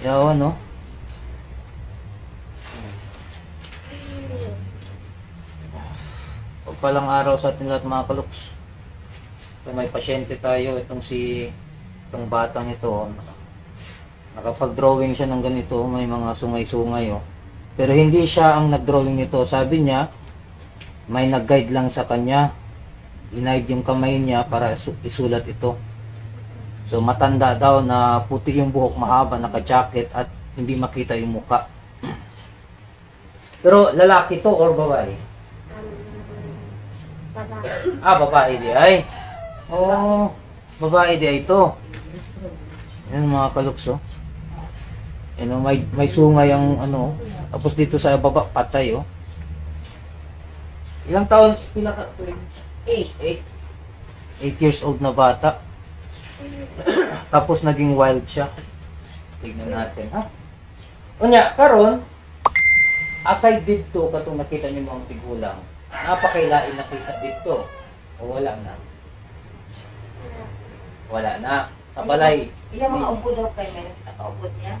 Yawa, no? Pagpalang araw sa atin lahat mga kaluks. May pasyente tayo. Itong si... Itong batang ito. Nakapag-drawing siya ng ganito. May mga sungay-sungay, oh. Pero hindi siya ang nag-drawing nito. Sabi niya, may nag-guide lang sa kanya. Inide yung kamay niya para isu- isulat ito. So matanda daw na puti yung buhok, mahaba, naka-jacket at hindi makita yung muka. Pero lalaki to or babae? Ah, babae di ay. Oh, babae di ay ito. Yan mga kalukso. Ano, may, may sungay ang ano. Tapos dito sa baba, patay oh. Ilang taon? Pinaka, eight. Eight. Eight years old na bata. Tapos naging wild siya. Tignan natin, ha? Unya, karon aside dito katong nakita niyo mga tigulang, napakailain nakita dito. O wala na? Wala na. Sa balay. Iya mga upo daw kayo, may nakakaupot niya.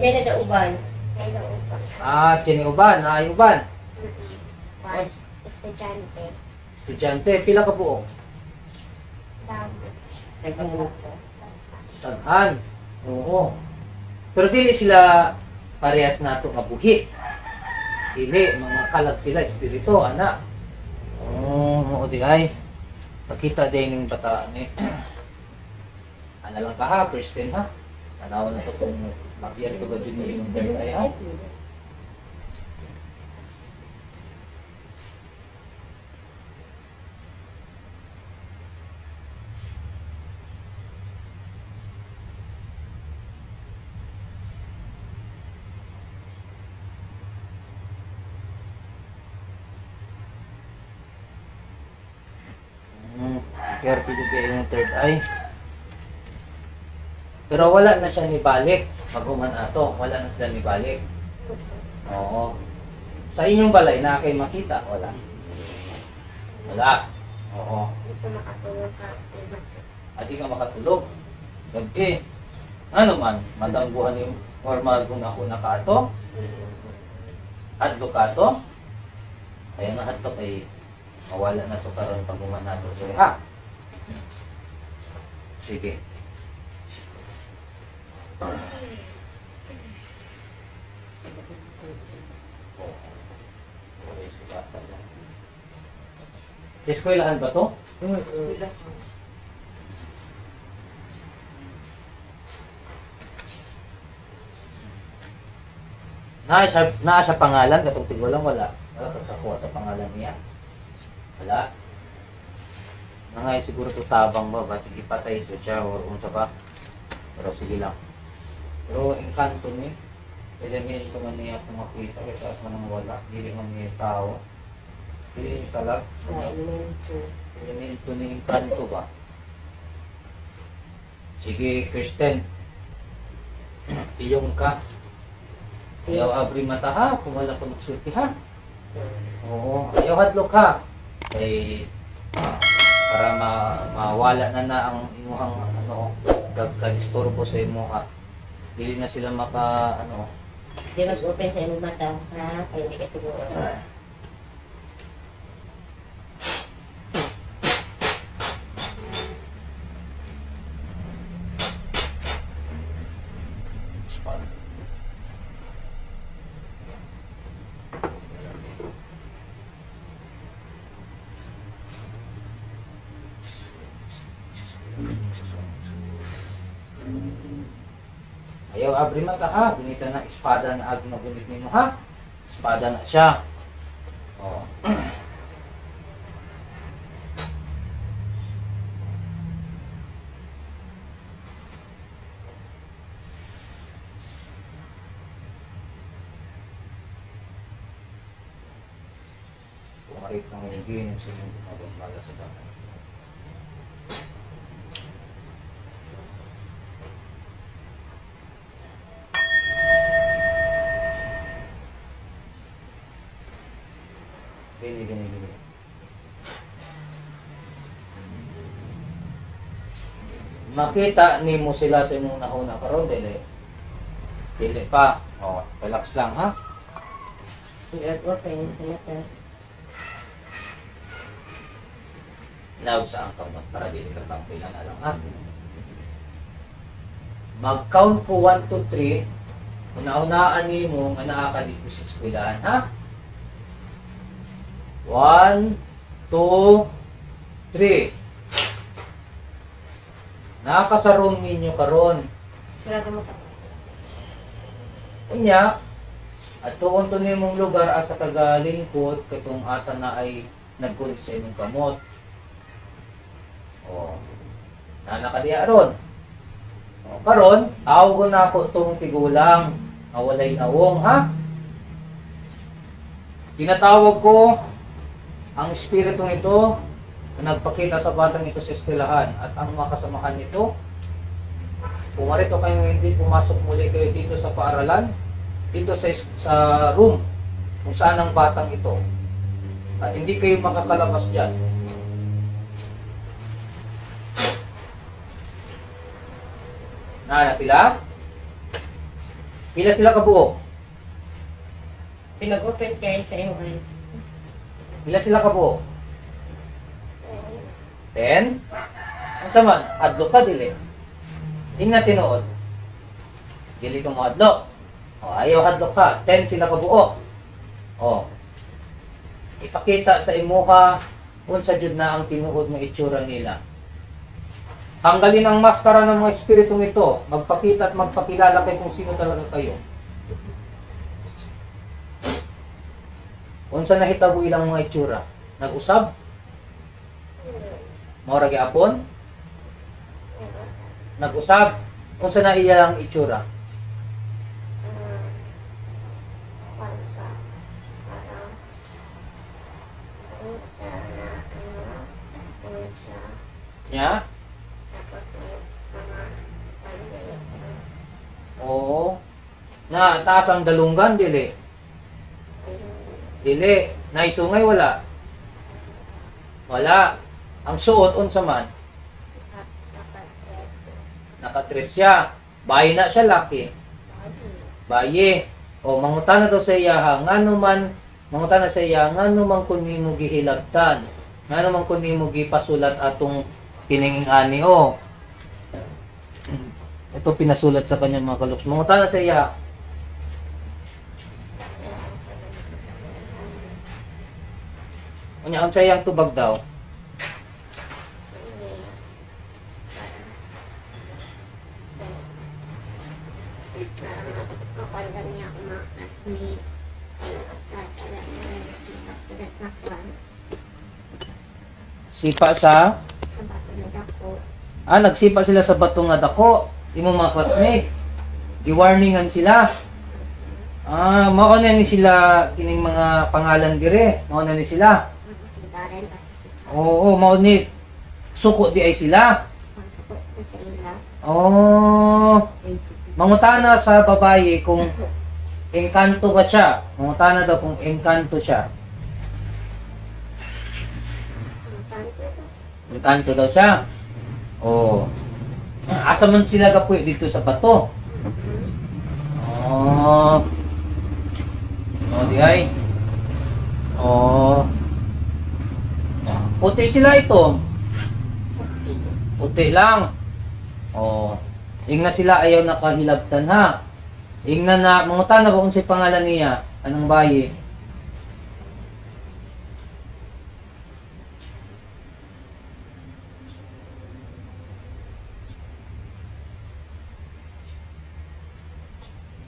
Siya na daw uban. Ah, tiniuban, naayuban. Estudyante. Estudyante, pila ka buo? Nagmumuto. Taghan. Oo. Pero dili sila parehas nato nga buhi. Dili, mga kalag sila, espiritu, anak. Oo, mo di ay. Pakita din ng bata ni. ano lang ka ha, Kristen ha? Tanaw na to kung makiyar to ba din yung third ha? Careful yung kayo yung third eye. Pero wala na siya ni balik. Ato, wala na sila ni. Oo. Sa inyong balay, na kayo makita? Wala. Wala. Oo. Ito makatulog ka. At di ka makatulog. Gabi. Ano man, matangguhan yung normal kung ako nakato. Adlo ka to. Kaya na adlo kay mawala na to karon pag nato. So, ha? Sige. Eskwelahan ba to? Na siya, na siya pangalan katong tigulang wala. Wala ka sa pangalan niya. Wala. Mga siguro to tabang ba ba sige patay ito siya or unsa ba. Pero sige lang. Pero engkanto ni elemento man niya kung makita kaya taas man ang wala. Dili man niya tao. Dili ni talag. Elemento ni engkanto ba. Sige, Kristen. Iyong ka. Ayaw abri mata ha, kung wala ko magsulti ha. Oo, ayaw hadlok ha. Kay para ma mawala na na ang imuhang ano gagkadisturbo sa imo ha. Dili na sila maka ano Di mas open sa imong mata, ha? Kaya hindi ka siguro. Ayaw abri mata ha, binita na espada na ag na gunit nimo ha. Espada na siya. Oh. Pumarit ng hingin yung sinundo na para sa bata. Bini, bini, bini. Makita nimo sila sa imong nahuna karon dili. Dili pa. O, relax lang ha. Lord, open sa mata. Loud sa ang kamot para dili ka tampilan na lang ha. Mag-count ko 1 to 3. Una-unaan ni mo nga naa ka dito sa eskwelahan ha. 1, 2, 3. Nakaka room ninyo karon. Sarado mo ka. Unya, at tuon to nimong lugar asa kagalingkod katong asa na ay nagkulit sa imong kamot. O, nana ka diya ron. O, karon, awgo na ako itong tigulang nga walay nawong, ha? Tinatawag ko ang espiritu ito na nagpakita sa batang ito sa eskwelahan at ang mga kasamahan nito kung marito kayong hindi pumasok muli kayo dito sa paaralan, dito sa, sa room kung saan ang batang ito. At hindi kayo makakalabas dyan. Na sila? Pila sila kabuo? Pinag-open kayo sa iyong Pila sila kabuo? Ten? Ang saman, adlo ka dili. Tingnan tinuod. Dili ko mo adlo. O, ayaw hadlo ka. Ten sila kabuo. O. Ipakita sa imuha kung sa jud na ang tinuod ng itsura nila. Tanggalin ang maskara ng mga espiritong ito. Magpakita at magpakilala kay kung sino talaga kayo. Unsa nahitabo ilang mga itsura? Nag-usab? Maura gyapon? Nag-usab? Unsa na iya ang itsura? Nya? Oo. Na taas ang dalunggan dili. Dili. Naisungay wala. Wala. Ang suot unsa man? Nakatres siya. Bayi na siya laki. Bayi. O mangutan na daw sa iya ha. Ngano man mangutan na sa iya ngano man kun nimo gihilabtan. Ngano man kun nimo gipasulat atong kininging ani o. Ito pinasulat sa kanya mga kaluks. Mangutan na sa iya. Unya unsa iyang tubag daw? Sipa sa sa bato na dako. Ah, nagsipa sila sa bato nga dako. Imong mga classmate. Gi-warningan sila. Ah, mao ni sila kining mga pangalan dire. Mao na ni sila. Oo, mao ni suko di ay sila. Kwan sa po sa sa ila. Oh, mangutana sa babae kung engkanto ba siya. Mangutana daw kung engkanto siya. Engkanto daw siya. Oh. Asa man sila kapoy dito sa bato? Oh. Oh, di ay. Oh. Puti sila ito. puti. Lang. Oh. Ingna sila ayaw nakahilabtan ha. Ingna na, mangutan na kung si pangalan niya? Anong?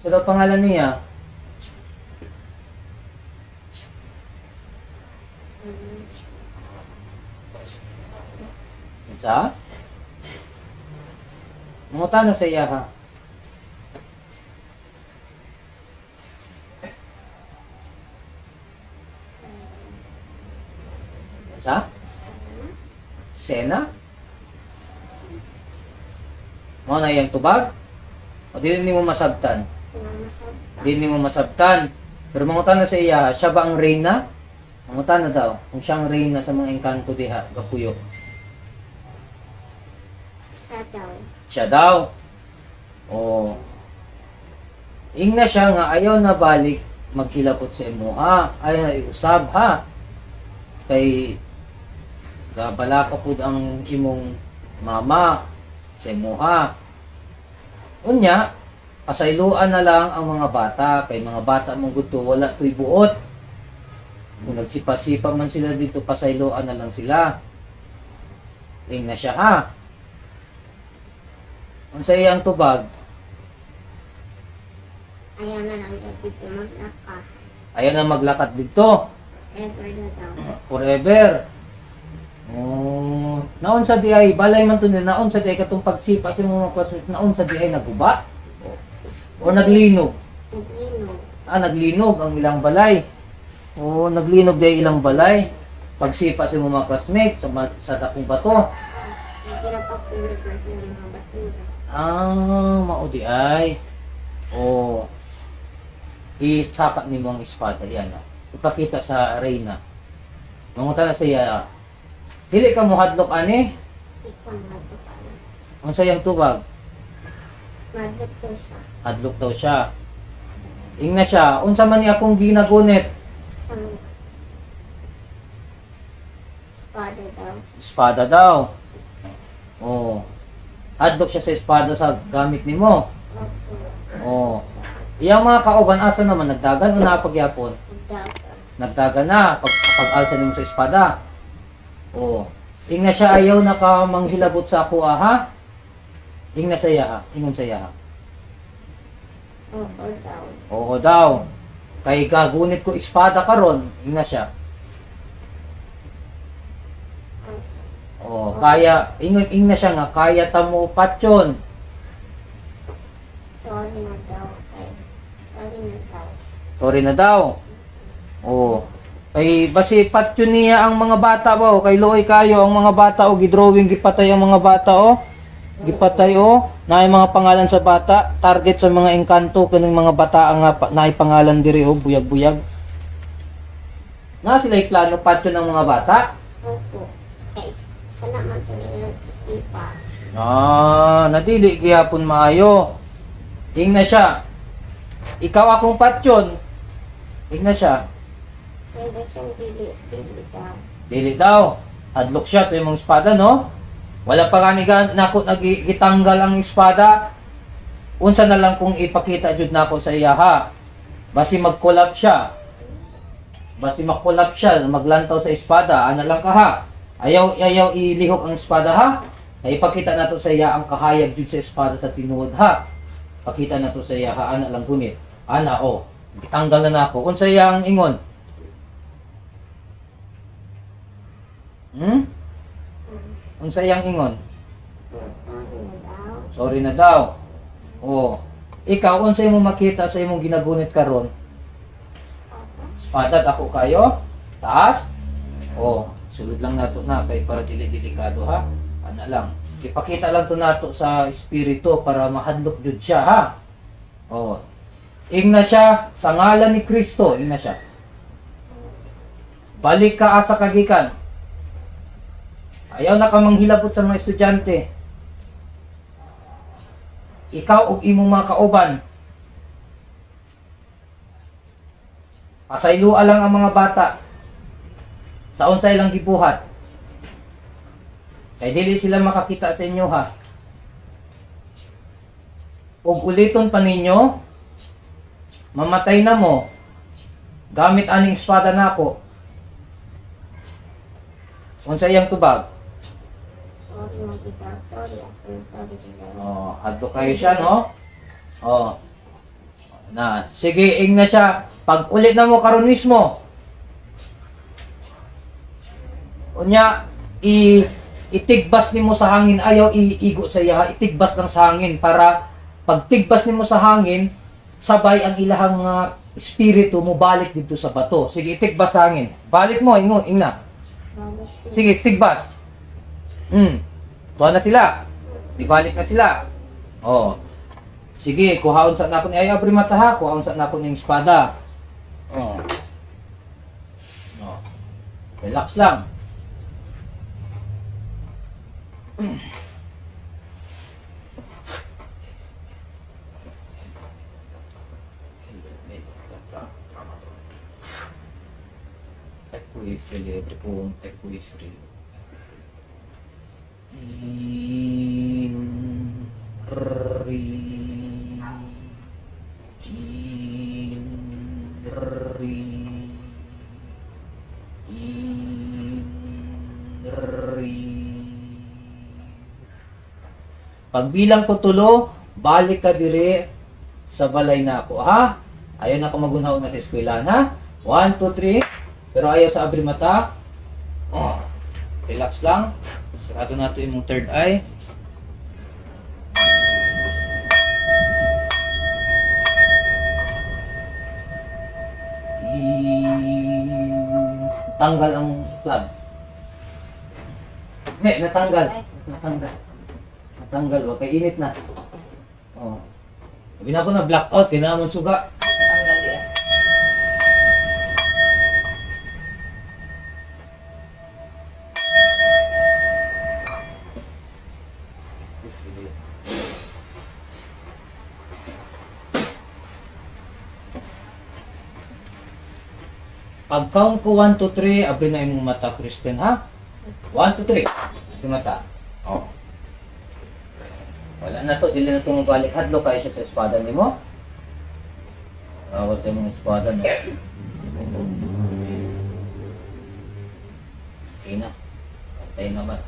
Sa daw pangalan niya? Mm, Sa? Mangutan na sa iya ha. Sa? Sena? Mo na iyang tubag? O di ni mo masabtan? Di ni mo masabtan. Pero mangutan na sa iya, siya ba ang reyna? Mangutan na daw. Kung siya ang reyna sa mga engkanto diha, gapuyo. Siya daw. O. Ing na siya nga ayaw na balik magkilapot sa imo ha. Ayaw na iusab ha. Kay gabala ka pud ang imong mama sa imo ha. Unya, pasayloan na lang ang mga bata kay mga bata mong gusto wala to'y buot. Kung nagsipa-sipa man sila dito, pasayloan na lang sila. Ing na siya ha. Unsa iyang tubag? Ayaw na lang dito maglaka. Ayaw na maglakad dito. Ever daw. Forever. Oh, naon sa di ay balay man to ni naon sa di ay katong pagsipa sa mga classmates naon sa di ay naguba o naglinog. Naglinog. Ah, naglinog ang ilang balay. O naglinog di ilang balay. Pagsipa sa mga classmates sa, sa dakong bato. Nagpapapulot na sila ng mga basura. Ah, mao di ay. O isaka ni mo ang espada yan. ah. Ipakita sa Reyna. Manguta na siya. Dili ka mo hadlok ani. Ikaw na ito pala. Unsa yang tubag? Magot ko siya. Hadlok daw siya. Ingna siya, unsa man ni akong ginagunit? Espada daw. Espada daw. Oh. Hadlok siya sa espada sa gamit nimo. Opo. Oh. Iyang mga kauban asa naman nagdagan o napagyapon? Daga. Nagdagan na pag pag-alsa nimo sa espada. Oh. Ingna siya ayaw na ka manghilabot sa ako ha. Ingna sa iya ha. Ingon sa iya ha. Oo daw. Oo daw. Kay gagunit ko espada karon, ingna siya. Oh, kaya ingon ingna siya nga kaya ta mo patyon. Sorry na daw. Kay. Sorry na daw. Sorry na daw. Oh. Kay basi patyon niya ang mga bata ba o kay luoy kayo ang mga bata o gidrawing gipatay ang mga bata o. Gipatay o naay mga pangalan sa bata, target sa mga engkanto kaning mga bata nga naay pangalan diri o buyag-buyag. Na sila plano patyon ng mga bata. Opo. Kay. Sana man ito nila isipa. Ah, nadili gihapon maayo. Ing na siya. Ikaw akong patyon. Ing na siya. Sir, siyang dili. Dili daw. Dili daw. Hadlok siya sa imong espada, no? Wala pa gani ga nako nagitanggal ang espada. Unsa na lang kung ipakita jud nako sa iya ha. Basi mag-collab siya. Basi mag-collab siya, maglantaw sa espada, ana lang ka ha. Ayaw ayaw ilihok ang espada ha. Ay ipakita nato sa iya ang kahayag jud sa espada sa tinuod ha. Pakita nato sa iya ha ana lang gunit. Ana oh, gitanggal na nako. Unsa iya ang ingon? Hmm? Unsa iyang ingon? Sorry na daw. Oh. Ikaw unsa imong makita sa imong ginagunit karon? Espada ako kayo? Taas? Oh, sulod lang nato na kay para dili delikado ha. Ana lang. Ipakita lang to nato sa espiritu para mahadlok jud siya ha. Oh. Ingna siya sa ngalan ni Kristo, ingna siya. Balik ka asa kagikan. Ayaw na ka manghilabot sa mga estudyante. Ikaw ug imong mga kauban. Pasaylua lang ang mga bata. Sa unsay lang gibuhat. Kay dili sila makakita sa inyo ha. Ug uliton pa ninyo, mamatay na mo, gamit aning espada nako. Unsa iyang tubag? Sorry na kita. Sorry. Sorry. Oh, hadlo kayo siya, no? Oh. Na, sige, ing na siya. Pag ulit na mo karon mismo. Unya, i itigbas nimo sa hangin, ayaw iigo sa iya, itigbas lang sa hangin para pag tigbas nimo sa hangin, sabay ang ilahang nga espiritu mo balik dito sa bato. Sige, itigbas sa hangin. Balik mo, ingo. Balik ko. Sige, tigbas. Hmm. Tuwa na sila. Ibalik na sila. Oh. Sige, kuhaon sa nako ni ay abri mata ha, kuhaon sa nako ning espada. Oh. Oh. Relax lang. Hum. É com isso, ele é tipo um é ele Pagbilang ko tulo, balik ka dire sa balay na ako, ha? Ayaw na ka magunhaw na sa eskwela, ha? 1, 2, 3. Pero ayaw sa abri mata. Oh, relax lang. Sarado na ito yung third eye. Tanggal ang plug. Hindi, natanggal. Natanggal. Natanggal. Huwag kay init na. Oh. Sabi na ako na blackout. Mo suga. Tanggal yan. Pag count ko 1, 2, 3, abri na yung mata, Kristen, ha? 1, 2, 3. Yung mata. Wala na to, dili na to mabalik. Hadlo kayo siya sa espada ni mo. Awas sa mga espada, na. Patay naman.